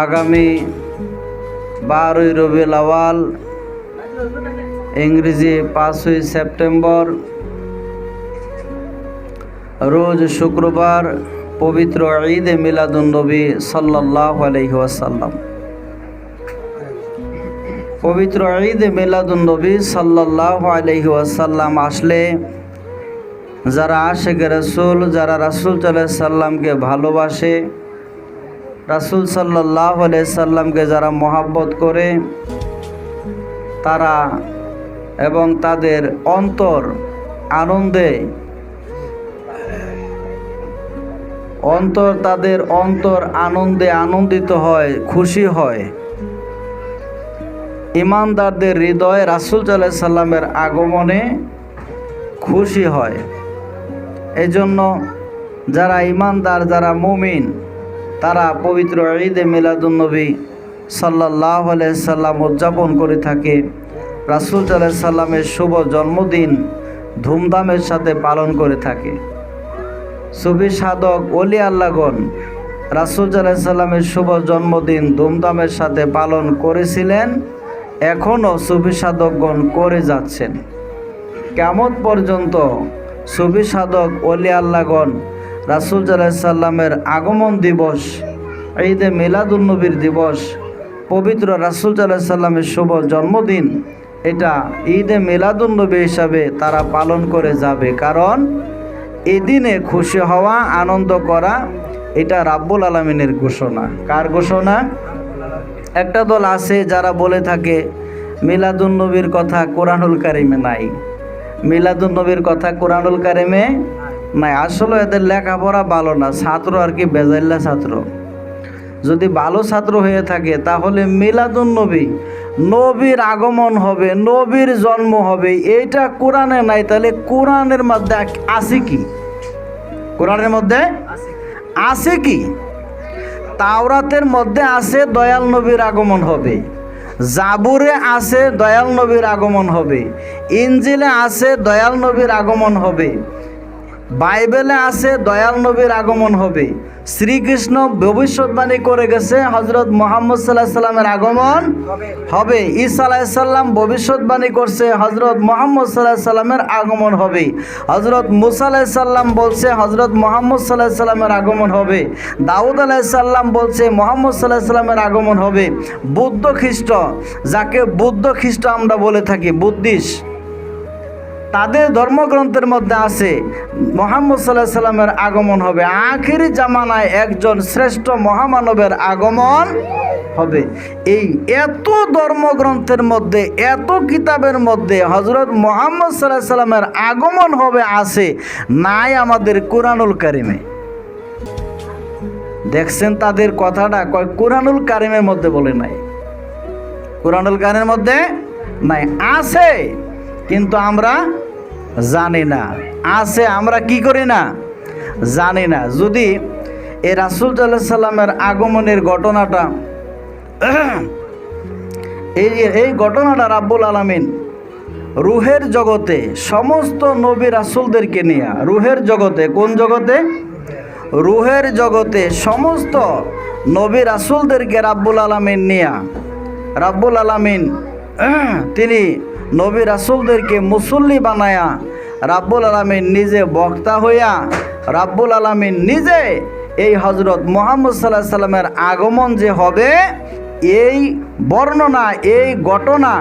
আগামী বারোই রবিউল আওয়াল ইংরেজি পাঁচই সেপ্টেম্বর, রোজ শুক্রবার পবিত্র ঈদ এ মিলাদুন্নবী সাল্লাহ আলহি ওয়াসাল্লাম। পবিত্র ঈদ এ মিলাদুন্নবী সাল্লাহ আলহি ওয়াসাল্লাম আসলে যারা আশেখ রসুল, যারা রাসুল সাল্লামকে ভালোবাসে রাসুল সাল্লাহ সাল্লামকে যারা মহাব্বত করে, তারা এবং তাদের অন্তর আনন্দে, অন্তর তাদের অন্তর আনন্দে আনন্দিত হয়, খুশি হয়। ইমানদারদের হৃদয় রাসুল সাল্লাহ সাল্লামের আগমনে খুশি হয়। এই জন্য যারা ইমানদার, যারা মুমিন তারা পবিত্র ঈদে মিলাদুন্নবী সাল্লাহ সাল্লাম উদযাপন করে থাকে। রাসুল সাল্লাহ সাল্লামের শুভ জন্মদিন ধুমধামের সাথে পালন করে থাকে। সুফি সাধক অলি আল্লাগন রাসুল সাল্লাহ সাল্লামের শুভ জন্মদিন ধুমধামের সাথে পালন করেছিলেন এখনও সুফি সাধকগণ করে যাচ্ছেন। কেমন পর্যন্ত সুফি সাধক অলি আল্লাগন রাসুল সাল্লামের আগমন দিবস, ঈদে মিলাদুন্নবীর দিবস, পবিত্র রাসুল সাল্লামের শুভ জন্মদিন, এটা ঈদে মিলাদুন্নবী হিসাবে তারা পালন করে যাবে। কারণ এদিনে খুশি হওয়া, আনন্দ করা, এটা রাব্বুল আলমিনের ঘোষণা। কার ঘোষণা? একটা দল আছে যারা বলে থাকে মিলাদুন্নবীর কথা কোরআনুল কারিমে নাই। মিলাদুন্নবীর কথা কোরআনুল কারিমে নাই আসলে এদের লেখাপড়া ভালো না। ছাত্র আর কি বেজাইল্লা ছাত্র। যদি ভালো ছাত্র হয়ে থাকে, তাহলে মিলাদুন্নবী নবীর আগমন হবে, নবীর জন্ম হবে। এইটা কোরআনে নাই, তাহলে কোরআনের মধ্যে আছে কি? কোরআনের মধ্যে আছে কি? তাওরাতের মধ্যে আছে দয়াল নবীর আগমন হবে। জাবুরে আছে দয়াল নবীর আগমন হবে। ইঞ্জিলে আছে দয়াল নবীর আগমন হবে। বাইবেলে আছে দয়াল নবীর আগমন হবে। শ্রীকৃষ্ণ ভবিষ্যৎবাণী করে গেছে হজরত মোহাম্মদ সাল্লাহ সাল্লামের আগমন হবে। ঈসা আলাইসাল্লাম ভবিষ্যৎবাণী করছে হজরত মোহাম্মদ সাল্লাহ সাল্লামের আগমন হবে। হজরত মুসা আলাইসাল্লাম বলছে হজরত মোহাম্মদ সাল্লাহ সাল্লামের আগমন হবে। দাউদ আলাইসাল্লাম বলছে মোহাম্মদ সাল্লাহ সাল্লামের আগমন হবে। বুদ্ধ খ্রিস্ট যাকে বুদ্ধ খ্রিস্ট আমরা বলে থাকি বুদ্ধিস্ট। তাদের ধর্মগ্রন্থের মধ্যে আছে, মোহাম্মদ সাল্লাহ সাল্লামের আগমন হবে। আখিরি জামানায় একজন শ্রেষ্ঠ মহামানবের আগমন হবে। এই এত ধর্মগ্রন্থের মধ্যে, এত কিতাবের মধ্যে হজরত মোহাম্মদ সাল্লাহ সাল্লামের আগমন হবে, আছে নাই আমাদের কোরআনুল কারিমে। দেখছেন তাদের কথাটা? কয়, কোরআনুল কারিমের মধ্যে বলে নাই। কোরআনুল কারিমের মধ্যে নাই, আছে। কিন্তু আমরা জানি না। আছে, আমরা কি করি না? জানি না। যদি এ রাসুল সাল্লামের আগমনের ঘটনাটা এই এই ঘটনাটা রাব্বুল আলমিন রুহের জগতে সমস্ত নবী রাসুলদেরকে নিয়ে, রুহের জগতে, কোন জগতে? রুহের জগতে সমস্ত নবী রাসুলদেরকে রাব্বুল আলমিন নিয়া, রাব্বুল আলমিন তিনি নবী রাসুলদেরকে মুসল্লি বানায়া রাব্বুল আলমিন নিজে বক্তা হইয়া রাব্বুল আলমিন নিজে এই হজরত মোহাম্মদ সাল্লাহ সাল্লামের আগমন যে হবে, এই বর্ণনা, এই ঘটনা,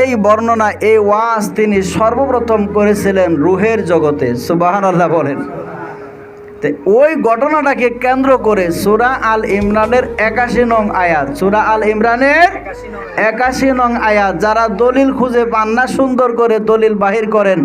এই বর্ণনা, এই ওয়াজ তিনি সর্বপ্রথম করেছিলেন রুহের জগতে। সুবাহান আল্লাহ বলেন। ওই ঘটনাটাকে কেন্দ্র করে সুরা আল ইমরানের একাশি নং আয়াত। সুরা আল ইমরানের একাশি নং আয়াত। যারা দলিল খুঁজে পান না, সুন্দর করে দলিল বাহির করেন।